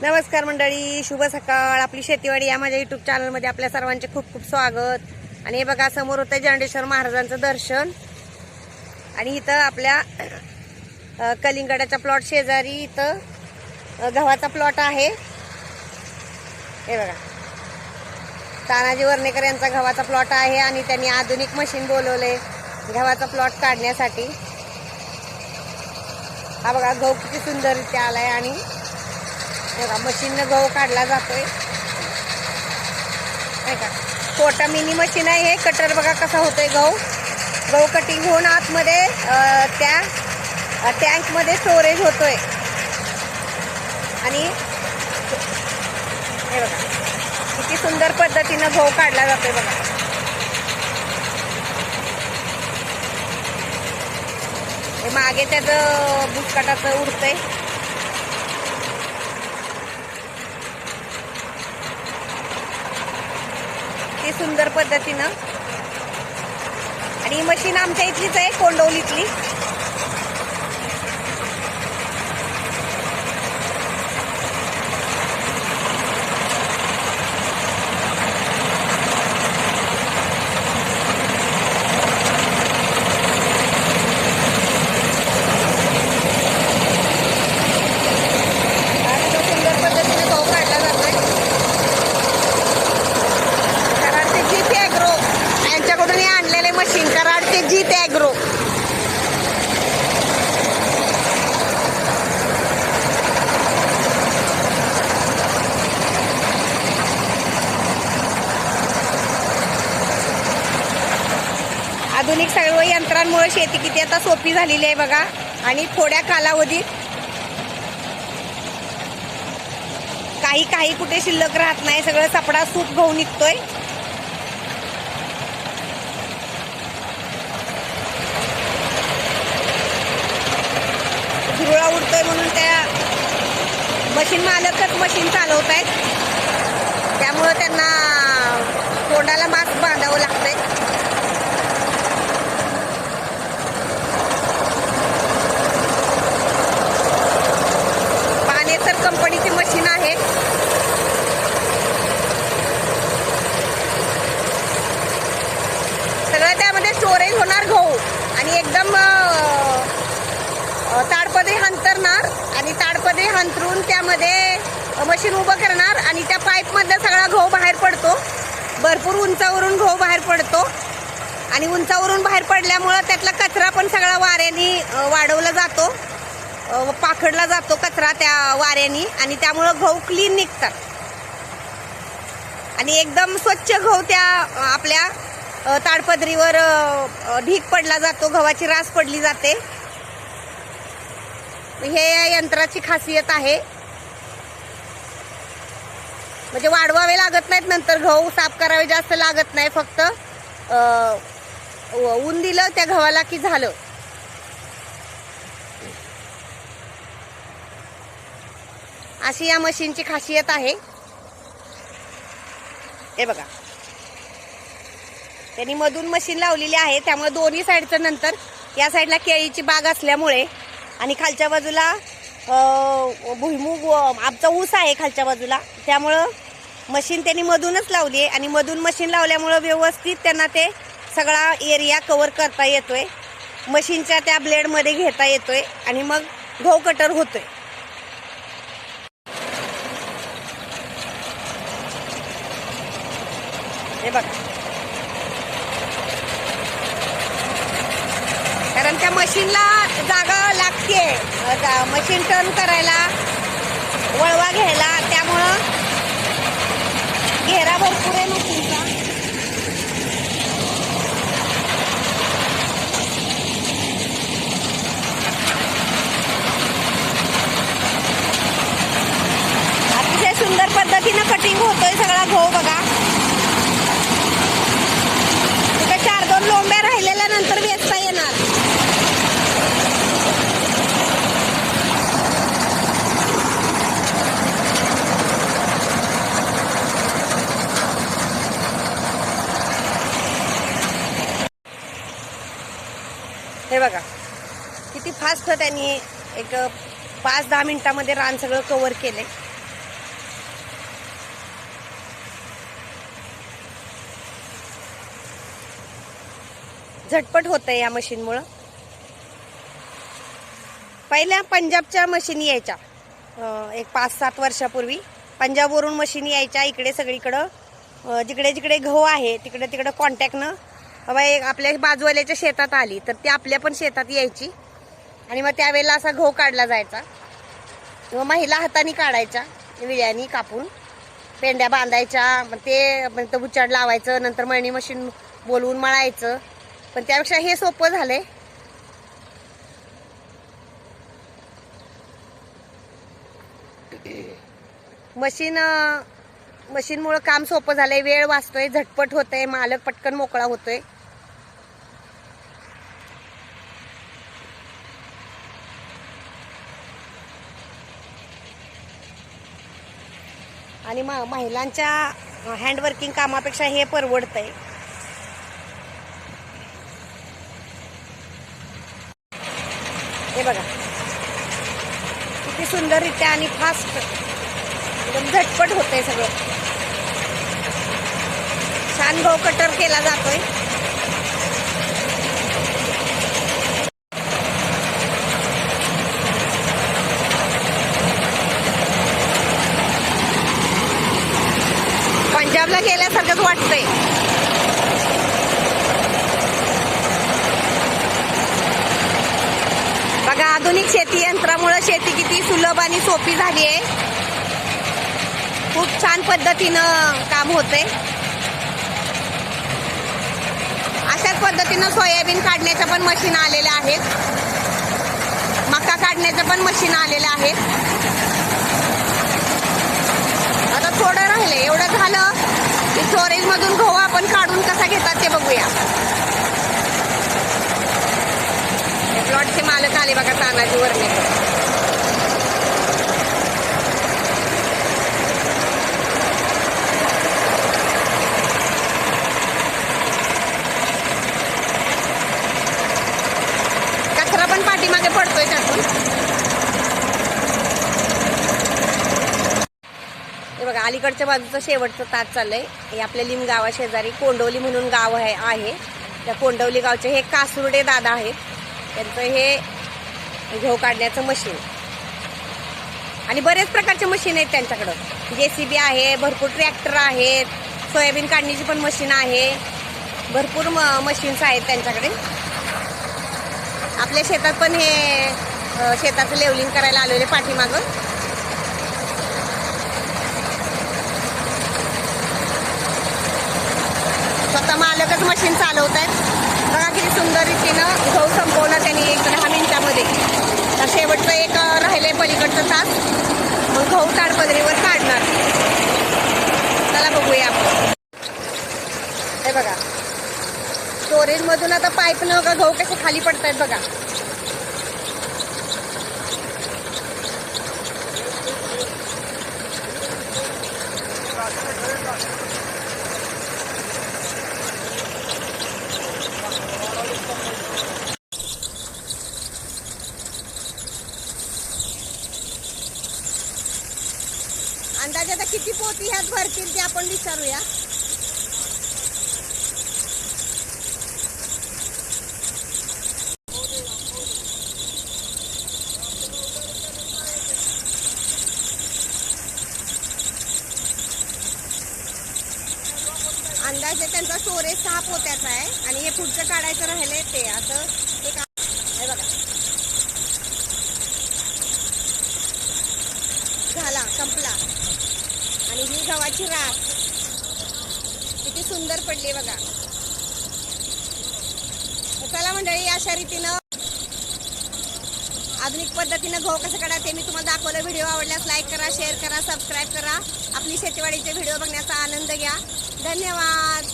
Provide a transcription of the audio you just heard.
नमस्कार मंडळी शुभ सकाळ. आपली शेतीवाडी या माझ्या युट्यूब चॅनलमध्ये आपल्या सर्वांचे खूप खूप स्वागत. आणि हे बघा समोर होतं जंडेश्वर महाराजांचं दर्शन. आणि इथं आपल्या कलिंगडाचा कलिंगडाच्या प्लॉट शेजारी इथं गव्हाचा प्लॉट आहे. हे बघा. तानाजी वर्णेकर यांचा गव्हाचा प्लॉट आहे आणि त्यांनी आधुनिक मशीन बोलवले गव्हाचा प्लॉट काढण्यासाठी. हा बघा गहू किती सुंदररित्या आहे आणि बघा मशीननं गहू काढला जातोय. नाही का? छोटा मिनी मशीन आहे हे. कटर बघा कसा होतोय गहू. गहू कटिंग होऊन आतमध्ये त्या टँकमध्ये स्टोरेज होतोय. आणि हे बघा किती सुंदर पद्धतीनं गहू काढला जातोय बघा. मागे त्याचं बुसकाटाचं उडतंय. किती सुंदर पद्धतीनं. आणि ही मशीन आमच्या इथलीच आहे कोंडवलीतली आणि तो सुंदर पद्धतीने गहू काढला जातोय कराडचे जीत ॲग्रो यांच्याकडून हे आणलेले मशीन कराडचे जीत ॲग्रो आधुनिक सर्व यंत्रांमुळे शेती किती आता सोपी झालेली आहे बघा. आणि थोड्या कालावधीत काही काही कुठे शिल्लक राहत नाही. सगळं सापडा सूप गहू निघतोय. धुरळा उडतोय म्हणून त्या मशीन मालकच मशीन चालवत आहेत त्यामुळं त्यांना तोंडाला मास्क बांधावं लागतं पानेसर कंपनीची मशीन आहे सगळं त्यामध्ये स्टोरेज होणार गहू आणि एकदम अं, अं, ताडपदरी हंतरणार आणि ताडपदरी हंतरून त्यामध्ये मशीन उभं करणार आणि त्या पाईपमधला सगळा गहू बाहेर पडतो. भरपूर उंचावरून गहू बाहेर पडतो. आणि उंचावरून बाहेर पडल्यामुळं त्यातला कचरा पण सगळा वाऱ्याने वाढवला जातो. पाखडला जातो कचरा त्या वाऱ्याने आणि त्यामुळं गहू क्लीन निघतात. आणि एकदम स्वच्छ घाऊ त्या आपल्या ताडपदरीवर ढीक पडला जातो गव्हाची रास पडली जाते. हे या यंत्राची खासियत आहे. म्हणजे वाढवावे लागत नाहीत नंतर गहू साफ करावे जास्त लागत नाही फक्त ऊन दिलं त्या गव्हाला की झालं. अशी या मशीनची खासियत आहे. हे बघा. त्यांनी मधून मशीन लावलेली आहे त्यामुळे दोन्ही साईडचं नंतर या साईडला केळीची बाग असल्यामुळे आणि खालच्या बाजूला अं, भुईमुग आमचा ऊस आहे खालच्या बाजूला. त्यामुळं मशीन त्यांनी मधूनच लावली आहे आणि मधून मशीन लावल्यामुळं व्यवस्थित त्यांना ते सगळा एरिया कवर करता येतोय. मशीनच्या त्या ब्लेडमध्ये घेता येतोय आणि मग गहू कटर होतोय. हे बघा. कारण त्या मशीनला जागा आहे मशीन टर्न करायला वळवा घ्यायला. त्यामुळं घेरा भरपूर आहे मशीनचा अतिशय सुंदर पद्धतीनं कटिंग होतोय सगळा घो बघा. हे बघा. किती फास्ट त्यांनी एक पाच दहा मिनिटामध्ये रान सगळं कवर केले झटपट होतं या मशीनमुळं. पहिल्या पंजाबच्या मशीनी यायच्या. एक पाच सात वर्षापूर्वी पंजाबवरून मशीनी यायच्या इकडे सगळीकडं. जिकडे जिकडे गहू आहे तिकडे तिकडे कॉन्टॅक्टनं एक आपल्या बाजूवाल्याच्या शेतात आली तर ती आपल्या पण शेतात यायची. आणि मग त्यावेळेला असा गहू काढला जायचा. मग महिला हाताने काढायच्या विळ्यानी कापून. पेंड्या बांधायच्या मग ते मग उचाड लावायचं नंतर मळणी मशीन बोलवून मळायचं. पण त्यापेक्षा हे सोपं झालंय. मशीन मशीनमुळं काम सोपं झालंय. वेळ वाचतोय झटपट होतंय मालक पटकन मोकळा होतोय. आणि म महिलांच्या हँडवर्किंग कामापेक्षा हे परवडतंय. हे बघा. किती सुंदररित्या आणि फास्ट एकदम झटपट होतंय सगळं. छान भाऊ कटर केला जातोय. आधुनिक शेती यंत्रामुळे शेती किती सुलभ आणि सोपी झाली आहे. खूप छान पद्धतीनं काम होते अशाच पद्धतीनं सोयाबीन काढण्याच्या पण मशीन आलेल्या आहेत. मका काढण्याचं पण मशीन आलेलं आहे आता थोडं राहिलं एवढं झालं की स्टोरेजमधून गहू आपण काढून कसा घेतात ते बघूया. प्लॉटचे मालक आले बघा तानाजी वरणे कचरा पण पाठीमागे पडतोय त्यातून. हे बघा अलीकडच्या बाजूचं शेवटचं ताट चाललंय. हे आपल्या लिम गावा शेजारी कोंडवली म्हणून गाव आहे आहे. त्या कोंडवली गावचे हे कासुर्डे दादा आहेत. त्यांचं हे गहू काढण्याचं मशीन आणि बरेच प्रकारचे मशीन आहेत त्यांच्याकडं. जे सी बी आहे भरपूर ट्रॅक्टर आहेत सोयाबीन काढण्याची पण मशीन आहे. भरपूर म मशीन्स आहेत त्यांच्याकडे. आपल्या शेतात पण हे शेताचं लेवलिंग करायला आलेले पाठीमागं. स्वतः मालकच मशीन चालवत आहेत बघा किती सुंदर रीतीनं गहू संपवलं त्यांनी एक दहा मिनिटामध्ये तर शेवटचं एक अं, राहिलंय तास मग गहू ताडपदरीवर काढणार. चला बघूया. आपण हे बघा. स्टोरेज मधून आता पाईप न का गहू कसे खाली पडतायत बघा. अंदाजे आता किती पोती ह्यात भरतील ते आपण विचारूया. अंदाजे त्यांचा स्टोरेज सहा पोत्याचा आहे आणि हे पुढचं काढायचं राहिलंय ते. असं एक का हे बघा झाला संपला आणि ही राख. किती सुंदर पडली बघा. चला मंडळी अशा रीतीनं आधुनिक पद्धतीनं गहू कसं काढा ते मी तुम्हाला दाखवलं. व्हिडिओ आवडल्यास लाईक करा शेअर करा सबस्क्राईब करा. आपली शेतीवाडीचे व्हिडिओ बघण्याचा आनंद घ्या. धन्यवाद.